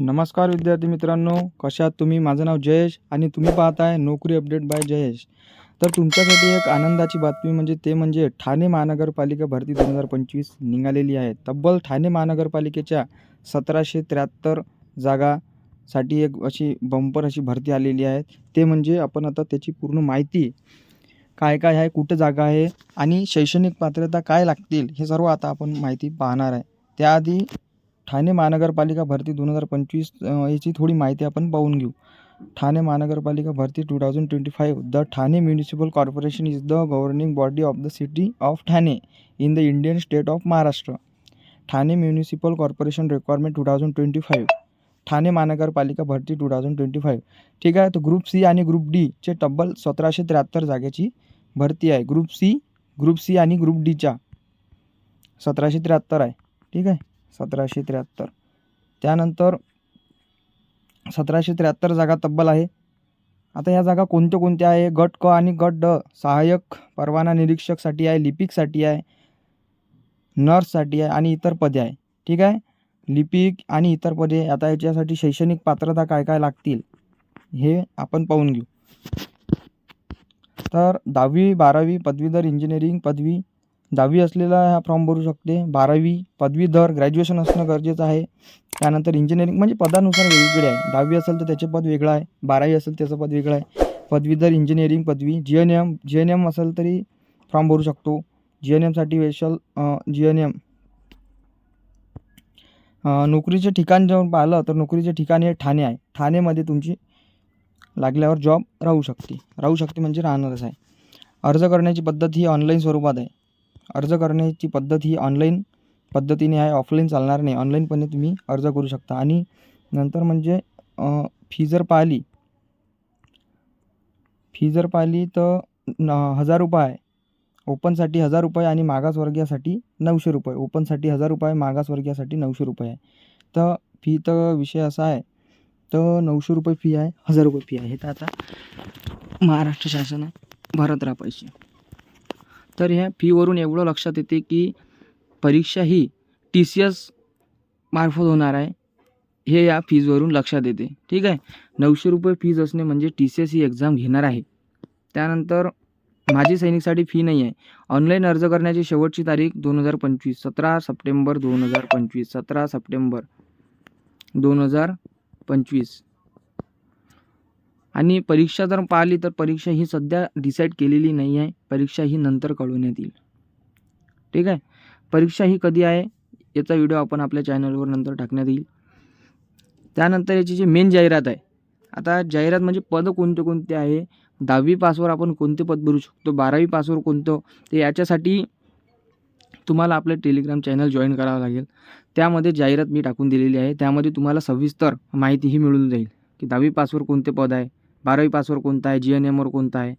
नमस्कार विद्यार्थी मित्रांनो कशा तुम्ही? माझं नाव जयेश आणि तुम्ही पाहताय नोकरी अपडेट बाय जयेश. तर तुमच्यासाठी एक आनंदाची बातमी म्हणजे ते म्हणजे ठाणे महानगरपालिका भरती दोन हजार पंचवीस निघालेली आहे. तब्बल ठाणे महानगरपालिकेच्या सतराशे त्र्याहत्तर जागासाठी एक अशी बंपर अशी भरती आलेली आहे. ते म्हणजे आपण आता त्याची पूर्ण माहिती काय काय आहे कुठं जागा आहे आणि शैक्षणिक पात्रता काय लागतील हे सर्व आता आपण माहिती पाहणार आहे. त्याआधी ठाणे महानगरपालिका भरती दोन हजार पंचवीस याची थोडी माहिती आपण पाहून घेऊ. ठाणे महानगरपालिका भरती two thousand twenty five the Thane municipal corporation is the governing body of the city of Thane in the Indian state of Maharashtra Thane municipal corporation requirement two thousand twenty five Thane महानगरपालिका भरती two thousand twenty five ठीक आहे तर group C आणि group डीचे तब्बल सतराशे त्र्याहत्तर जागेची भरती आहे. ग्रुप सी ग्रुप सी आणि ग्रुप डीच्या सतराशे त्र्याहत्तर आहे. ठीक आहे? सतराशे त्र्याहत्तर. त्यानंतर सतराशे त्र्याहत्तर जागा तब्बल आहे. आता या जागा कोणत्या कोणत्या आहे? गट क आणि गट ड. सहाय्यक परवाना निरीक्षकसाठी आहे लिपिकसाठी आहे नर्ससाठी आहे आणि इतर पदे आहे. ठीक आहे? लिपिक आणि इतर पदे आता याच्यासाठी शैक्षणिक पात्रता काय काय लागतील हे आपण पाहून घेऊ. तर दहावी बारावी पदवीधर इंजिनिअरिंग पदवी दहावी असलेला हा फॉर्म भरू शकते. बारावी पदवीधर ग्रॅज्युएशन असणं गरजेचं आहे. त्यानंतर इंजिनिअरिंग म्हणजे पदानुसार वेगवेगळे आहे. दहावी असेल तर त्याचे पद वेगळं आहे. बारावी असेल त्याचं पद वेगळं आहे. पदवीधर इंजिनिअरिंग पदवी. G N M G N M असेल तरी फॉर्म भरू शकतो. जी एन एमसाठी वेशल जी एन एम नोकरीचे ठिकाण जर पाहिलं तर नोकरीचे ठिकाण हे ठाणे आहे. ठाणेमध्ये तुमची लागल्यावर जॉब राहू शकते. राहू शकते म्हणजे राहणारच आहे. अर्ज करण्याची पद्धत ही ऑनलाईन स्वरूपात आहे. अर्ज करण्याची पद्धत ही ऑनलाईन पद्धतीने आहे ऑफलाईन चालणार नाही. ऑनलाईनपणे तुम्ही अर्ज करू शकता. आणि नंतर म्हणजे फी जर पाहिली फी जर पाहिली तर न हजार रुपये आहे. ओपनसाठी हजार रुपये आणि मागासवर्गीयासाठी नऊशे रुपये. ओपनसाठी हजार रुपये मागासवर्गीयासाठी नऊशे रुपये आहे. तर फी तर विषय असा आहे. तर नऊशे रुपये फी आहे हजार रुपये फी आहे. हे तर आता महाराष्ट्र शासन भरत राहा पैसे. तर ह्या फीवरून एवढं लक्षात येते की परीक्षा ही टी सी एस मार्फत होणार आहे. हे या फीजवरून लक्षात येते. ठीक आहे? नऊशे रुपये फीज असणे म्हणजे टी सी एस ही एक्झाम घेणार आहे. त्यानंतर माजी सैनिकसाठी फी नाही आहे. ऑनलाईन अर्ज करण्याची शेवटची तारीख दोन हजार पंचवीस सतरा सप्टेंबर दोन हजार पंचवीस सतरा सप्टेंबर दोन हजार पंचवीस. आणि परीक्षा जर पाहिली तर परीक्षा ही सध्या डिसाईड केलेली नाही आहे. परीक्षा ही नंतर कळवण्यात येईल. ठीक आहे? परीक्षा ही कधी आहे? याचा व्हिडिओ आपण आपल्या चॅनलवर नंतर टाकण्यात येईल. त्यानंतर याची जी मेन जाहिरात आहे. आता जाहिरात म्हणजे पद कोणते कोणते आहे? दहावी पासवर आपण कोणते पद भरू शकतो? बारावी पासवर कोणतं? तर याच्यासाठी तुम्हाला आपलं टेलिग्राम चॅनल जॉईन करावं लागेल. त्यामध्ये जाहिरात मी टाकून दिलेली आहे. त्यामध्ये तुम्हाला सविस्तर माहितीही मिळून जाईल की दहावी पासवर कोणते पद आहे? बारावी पासवर कोणता आहे? जी एन एमवर कोणता आहे?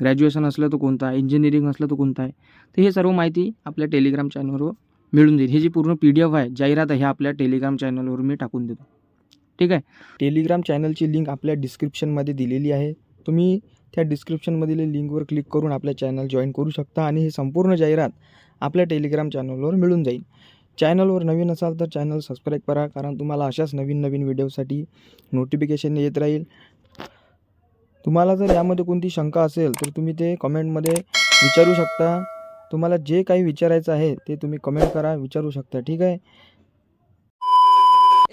ग्रॅज्युएशन असलं तर कोणतं आहे? इंजिनिअरिंग असलं तर कोणतं आहे? तर हे सर्व माहिती आपल्या टेलिग्राम चॅनलवर मिळून जाईल. ही जी पूर्ण पी डी एफ आहे जाहिरात आहे आपल्या टेलिग्राम चॅनलवर मी टाकून देतो. ठीक आहे? टेलिग्राम चॅनलची लिंक आपल्या डिस्क्रिप्शनमध्ये दिलेली आहे. तुम्ही त्या डिस्क्रिप्शनमधील लिंकवर क्लिक करून आपल्या चॅनल जॉईन करू शकता आणि हे संपूर्ण जाहिरात आपल्या टेलिग्राम चॅनलवर मिळून जाईल. चॅनलवर नवीन असाल तर चॅनल सबस्क्राईब करा कारण तुम्हाला अशाच नवीन नवीन व्हिडिओसाठी नोटिफिकेशन येत राहील. तुम्हाला जर यामध्ये कोणती शंका असेल तर तुम्ही ते कमेंटमध्ये विचारू शकता. तुम्हाला जे काही विचारायचं आहे ते तुम्ही कमेंट करा विचारू शकता. ठीक आहे?